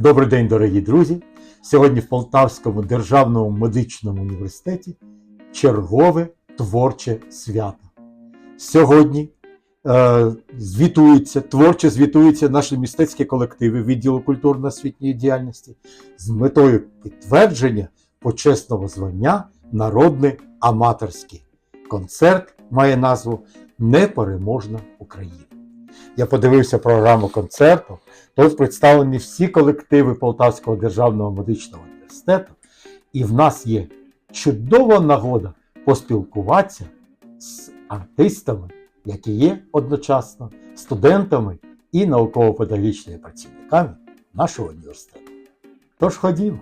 Добрий день, дорогі друзі! Сьогодні в Полтавському державному медичному університеті чергове творче свято. Сьогодні е, звітуються, творчо звітуються наші мистецькі колективи відділу культурно-освітньої діяльності з метою підтвердження почесного звання Народний аматорський. Концерт має назву Непереможна Україна. Я подивився програму концерту. Тут представлені всі колективи Полтавського державного медичного університету, і в нас є чудова нагода поспілкуватися з артистами, які є одночасно студентами і науково-педагогічними працівниками нашого університету. Тож ходімо.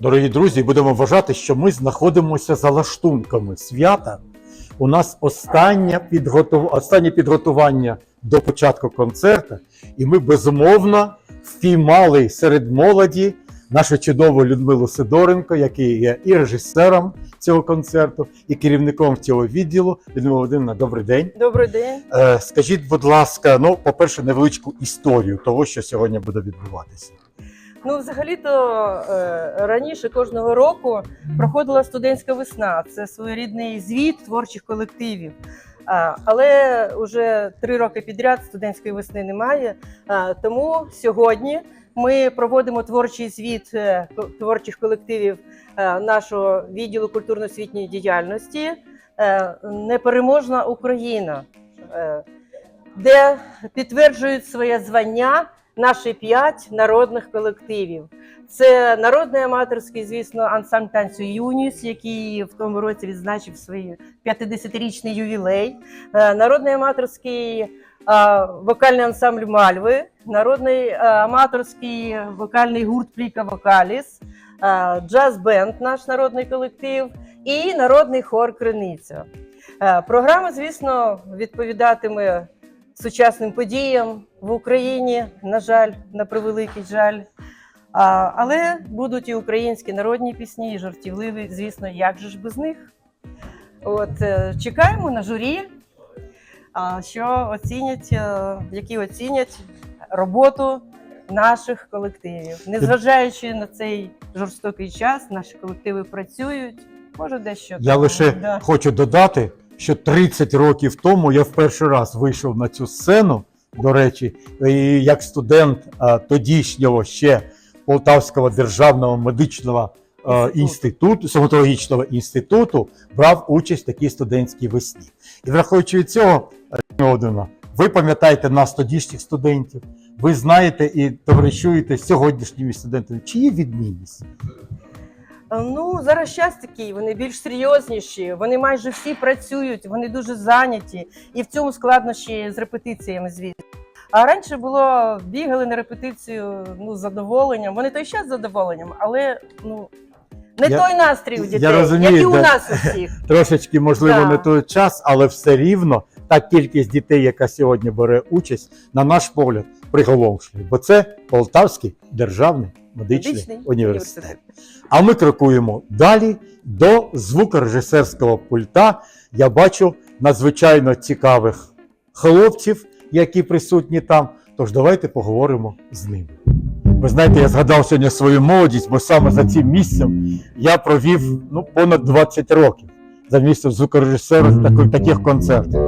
Дорогі друзі, будемо вважати, що ми знаходимося за лаштунками свята. У нас останнє, підготов... останнє підготування до початку концерту, і ми безумовно впіймали серед молоді нашу чудову Людмилу Сидоренко, який є і режисером цього концерту, і керівником цього відділу. Людмила Володимирівна, добрий день. Добрий день. Е, скажіть, будь ласка, ну, по-перше, невеличку історію того, що сьогодні буде відбуватися. Ну, взагалі-то е, раніше кожного року проходила студентська весна. Це своєрідний звіт творчих колективів. Але вже три роки підряд студентської весни немає. Тому сьогодні ми проводимо творчий звіт е, творчих колективів е, нашого відділу культурно-освітньої діяльності Непереможна Україна, де підтверджують своє звання наші п'ять народних колективів. Це народний аматорський, звісно, ансамбль танцю Юніс, який в тому році відзначив свій 50-річний ювілей. Е, Народний аматорський е, вокальний ансамбль Мальви, народний е, аматорський вокальний гурт Пліка Вокаліс, джаз-бенд, наш народний колектив, і народний хор Криниця. Програма, звісно, відповідатиме сучасним подіям в Україні, на жаль, на превеликий жаль. А, але будуть і українські народні пісні, і жартівливі, звісно, як же ж без них. От е, чекаємо на журі, що оцінять, е, які оцінять роботу наших колективів. Незважаючи на цей жорстокий час, наші колективи працюють. Може, дещо Я там, лише да. хочу додати, що 30 років тому я в перший раз вийшов на цю сцену, до речі, і як студент тодішнього ще Полтавського державного медичного інституту, стоматологічного інституту, брав участь в такій студентській весні. І враховуючи від цього, ви пам'ятаєте нас тодішніх студентів, ви знаєте і товаришуєте з сьогоднішніми студентами. Чи є відмінність? Ну, зараз час такий, вони більш серйозніші, вони майже всі працюють, вони дуже зайняті, і в цьому складнощі з репетиціями, звісно. А раніше було бігали на репетицію ну, з задоволенням. Вони той час з задоволенням, але ну не Я- той настрій у я розумію, як і у нас у всіх. трошечки, можливо, Да. не той час, але все рівно та кількість дітей, яка сьогодні бере участь, на наш погляд, приголомшує. Бо це Полтавський державний медичний, Медичний університет. університет. А ми крокуємо далі до звукорежисерського пульта. Я бачу надзвичайно цікавих хлопців, які присутні там. Тож давайте поговоримо з ними. Ви знаєте, я згадав сьогодні свою молодість, бо саме за цим місцем я провів ну, понад 20 років за місцем звукорежисера таких, таких концертів.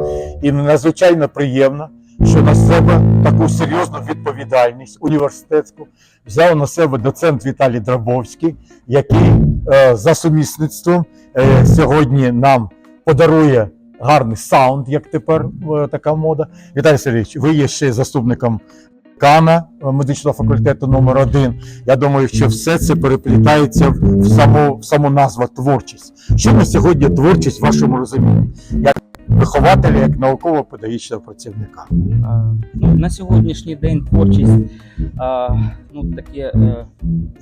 І надзвичайно приємно, що на себе таку серйозну відповідальність університетську взяв на себе доцент Віталій Драбовський, який е, за сумісництвом е, сьогодні нам подарує гарний саунд, як тепер е, така мода. Віталій Сергійович, ви є ще заступником Кана е, медичного факультету номер 1 Я думаю, що все це переплітається в, саму, в саму назву творчість. Що на сьогодні творчість в вашому розумінні? Як вихователя, як науково-педагогічного працівника? Ну, на сьогоднішній день творчість ну, таке е,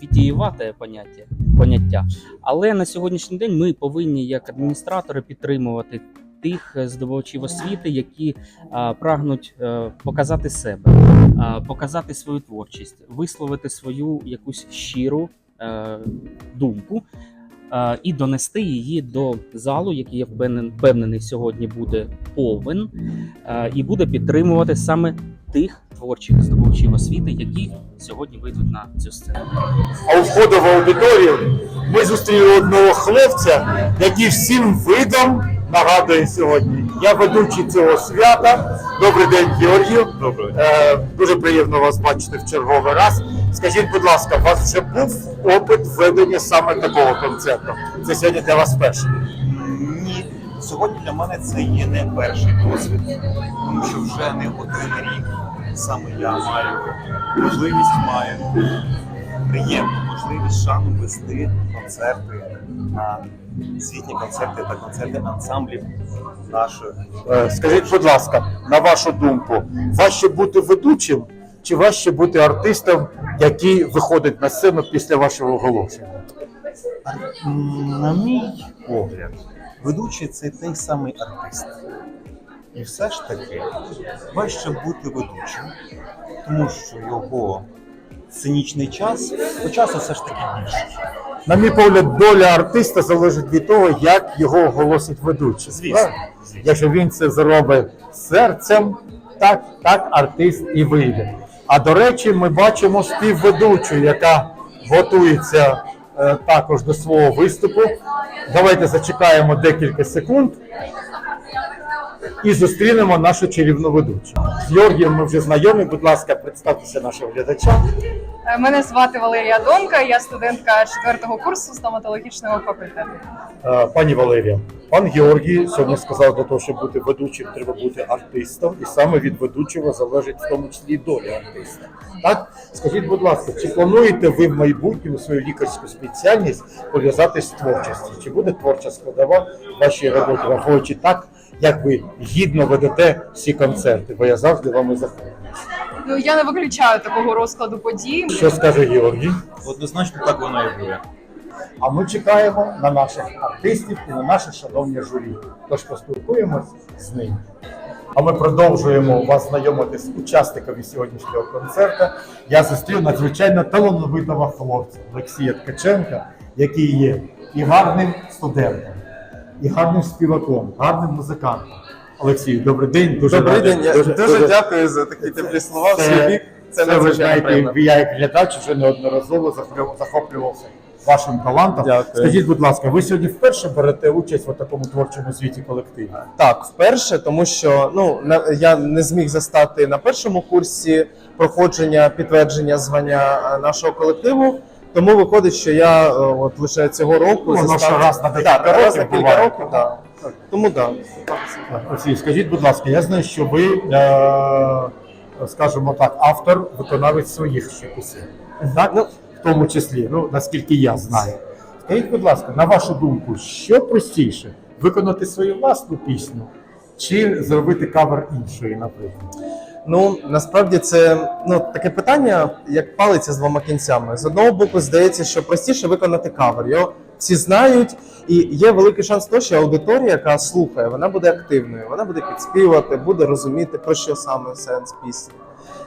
віддіювате поняття, поняття. Але на сьогоднішній день ми повинні, як адміністратори, підтримувати тих е, здобувачів освіти, які а, прагнуть е, показати себе, показати свою творчість, висловити свою якусь щиру е, думку. е, І донести її до залу, який я впевнений, сьогодні буде повен, е, і буде підтримувати саме тих творчих здобувачів освіти, які сьогодні. вийдуть на цю сцену. А у входу в аудиторію ми зустріли одного хлопця, який всім видом нагадує сьогодні. Я ведучий цього свята. Добрий день, Георгію. Доброго Е, дуже приємно вас бачити в черговий раз. Скажіть, будь ласка, у вас вже був опит ведення саме такого концерту? Це сьогодні для вас перше. Ні, сьогодні для мене це є не перший досвід, тому що вже не один рік саме я маю можливість маю приємну можливість шану вести концерти на світні концерти та концерти ансамблів нашої. Е, Скажіть, будь ласка, на вашу думку, важче бути ведучим чи важче бути артистом, який виходить на сцену після вашого оголошення? На мій погляд, ведучий це той самий артист. І все ж таки важче бути ведучим, тому що його сценічний час по часу все ж таки більший. На мій погляд, доля артиста залежить від того, як його оголосить ведучий. Звісно. Правильно? Якщо він це зробить серцем, так, так артист і вийде. А до речі, ми бачимо співведучу, яка готується також до свого виступу. Давайте зачекаємо декілька секунд і зустрінемо нашу чарівну ведучу. З Георгієм ми вже знайомі. Будь ласка, представтеся нашим глядачам. Е, Мене звати Валерія Донка, я студентка четвертого курсу стоматологічного факультету. Е, Пані Валерія, пан Георгій сьогодні сказав, для того, щоб бути ведучим, треба бути артистом, і саме від ведучого залежить в тому числі і доля артиста. Так, скажіть, будь ласка, чи плануєте ви в майбутньому свою лікарську спеціальність пов'язати з творчістю? Чи буде творча складова в вашій роботі, враховуючи так, як ви гідно ведете всі концерти? Бо я завжди вами захоплююсь. Ну я не виключаю такого розкладу подій. Що скаже Георгій? Однозначно так воно і буде. А ми чекаємо на наших артистів і на наше шановне журі. Тож поспілкуємось з ними. А ми продовжуємо вас знайомити з учасниками сьогоднішнього концерту. Я зустрів надзвичайно талановитого хлопця Олексія Ткаченка, який є і гарним студентом, і гарним співаком, гарним музикантом. Олексій, добрий день. Дуже Добрий радий. день. Я дуже, дякую за такі теплі слова. Це- бік. Це, Це ви надзвичайно знаєте, приємно. я як глядач вже неодноразово захоплю- захоплювався вашим талантом. Дякую. Скажіть, будь ласка, ви сьогодні вперше берете участь в такому творчому світі колективі? Так, вперше, тому що ну на я не зміг застати на першому курсі проходження підтвердження звання е, нашого колективу. Тому виходить, що я е, от лише цього року Ну, воно застав- ще раз на декілька так, раз на років кілька буває. років. Так. Тому так. Олексій, скажіть, будь ласка, я знаю, що ви, е, скажімо так, автор, виконавець своїх ще пісень. Так? Ну, в тому числі, ну наскільки я знаю. Скажіть, будь ласка, на вашу думку, що простіше виконати свою власну пісню чи зробити кавер іншої, наприклад? Ну насправді це ну таке питання, як палиця з двома кінцями. З одного боку, здається, що простіше виконати кавер. Його всі знають, і є великий шанс того, що аудиторія, яка слухає, вона буде активною, вона буде підспівати, буде розуміти про що саме сенс пісні.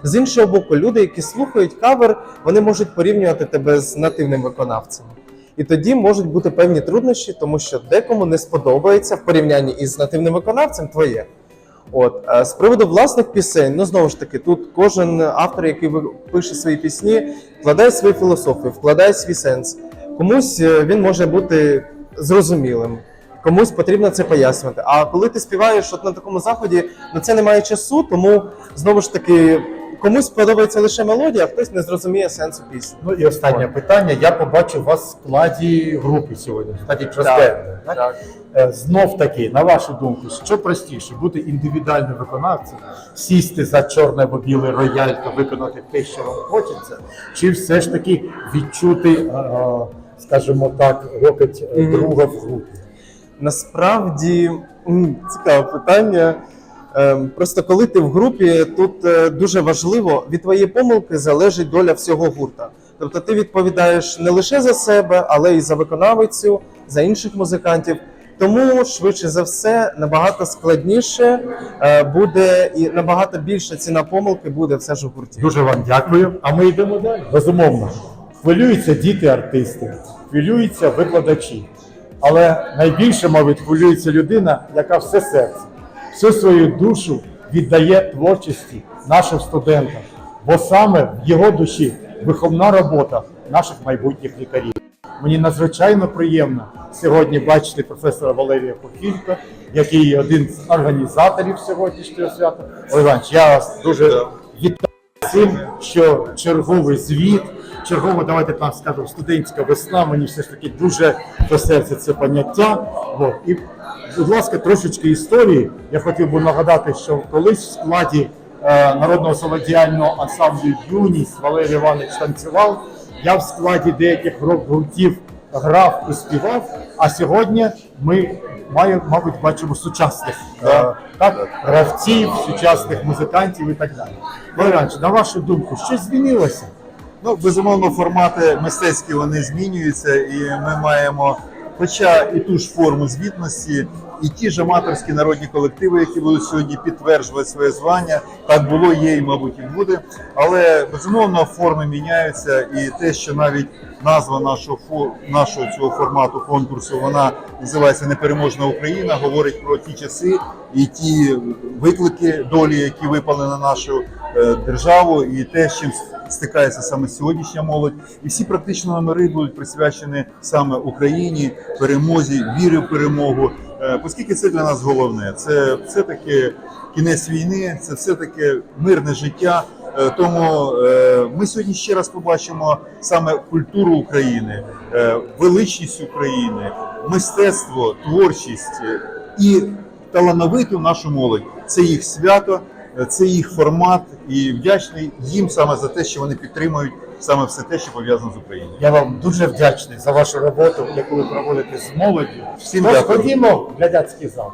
З іншого боку, люди, які слухають кавер, вони можуть порівнювати тебе з нативним виконавцем. І тоді можуть бути певні труднощі, тому що декому не сподобається в порівнянні із нативним виконавцем твоє. От е, з приводу власних пісень, ну знову ж таки, тут кожен автор, який пише свої пісні, вкладає свою філософію, вкладає свій сенс. Комусь е, він може бути зрозумілим, комусь потрібно це пояснювати. А коли ти співаєш от на такому заході, ну це немає часу, тому знову ж таки комусь подобається лише мелодія, а хтось не зрозуміє сенсу пісні. Ну і останнє питання. Я побачив вас в складі групи сьогодні, в складі джаз-бенду. так? Так. Е, Знов таки, на вашу думку, що простіше бути індивідуальним виконавцем, сісти за чорний або білий рояль та виконати те, що вам хочеться, чи все ж таки відчути, е, е, скажімо так, рокоть е, друга в групі? Насправді цікаве питання. Ем, Просто коли ти в групі, тут е, дуже важливо від твоєї помилки залежить доля всього гурта. Тобто ти відповідаєш не лише за себе, але й за виконавицю, за інших музикантів. Тому швидше за все набагато складніше е, буде і набагато більша ціна помилки буде все ж у гурті. Дуже вам дякую. А ми йдемо далі. Безумовно. Хвилюються діти-артисти, хвилюються викладачі. Але найбільше, мабуть, хвилюється людина, яка все серце, всю свою душу віддає творчості нашим студентам. Бо саме в його душі виховна робота наших майбутніх лікарів. Мені надзвичайно приємно сьогодні бачити професора Валерія Покілька, який один з організаторів сьогоднішнього свята. Олег я вас дуже вітаю цим, що черговий звіт, чергова, давайте там скажемо, студентська весна. Мені все ж таки дуже до серця це поняття. От. І, будь ласка, трошечки історії. Я хотів би нагадати, що колись в складі е, народного самодіяльного ансамблю Юність Валерій Іванович танцював. Я в складі деяких рок-гуртів грав і співав. А сьогодні ми маємо, мабуть, бачимо сучасних е, так, гравців, сучасних музикантів і так далі. Валерій Іванович, на вашу думку, що змінилося? Ну, безумовно, формати мистецькі вони змінюються, і ми маємо, хоча і ту ж форму звітності, і ті ж аматорські народні колективи, які будуть сьогодні підтверджувати своє звання, так було, є і, мабуть, і буде. Але безумовно форми міняються, і те, що навіть назва нашого нашого цього формату конкурсу, вона називається Непереможна Україна, говорить про ті часи і ті виклики долі, які випали на нашу е, державу, і те, з чим стикається саме сьогоднішня молодь. І всі практично номери будуть присвячені саме Україні, перемозі, вірі в перемогу. Е, Оскільки це для нас головне, це все таки кінець війни, це все таки мирне життя. Е, Тому е, ми сьогодні ще раз побачимо саме культуру України, величність України, мистецтво, творчість і талановиту нашу молодь. Це їх свято, це їх формат, і вдячний їм саме за те, що вони підтримують саме все те, що пов'язано з Україною. Я вам дуже вдячний за вашу роботу, яку ви проводите з молоддю. Всім дякую. ходімо в глядацький зал.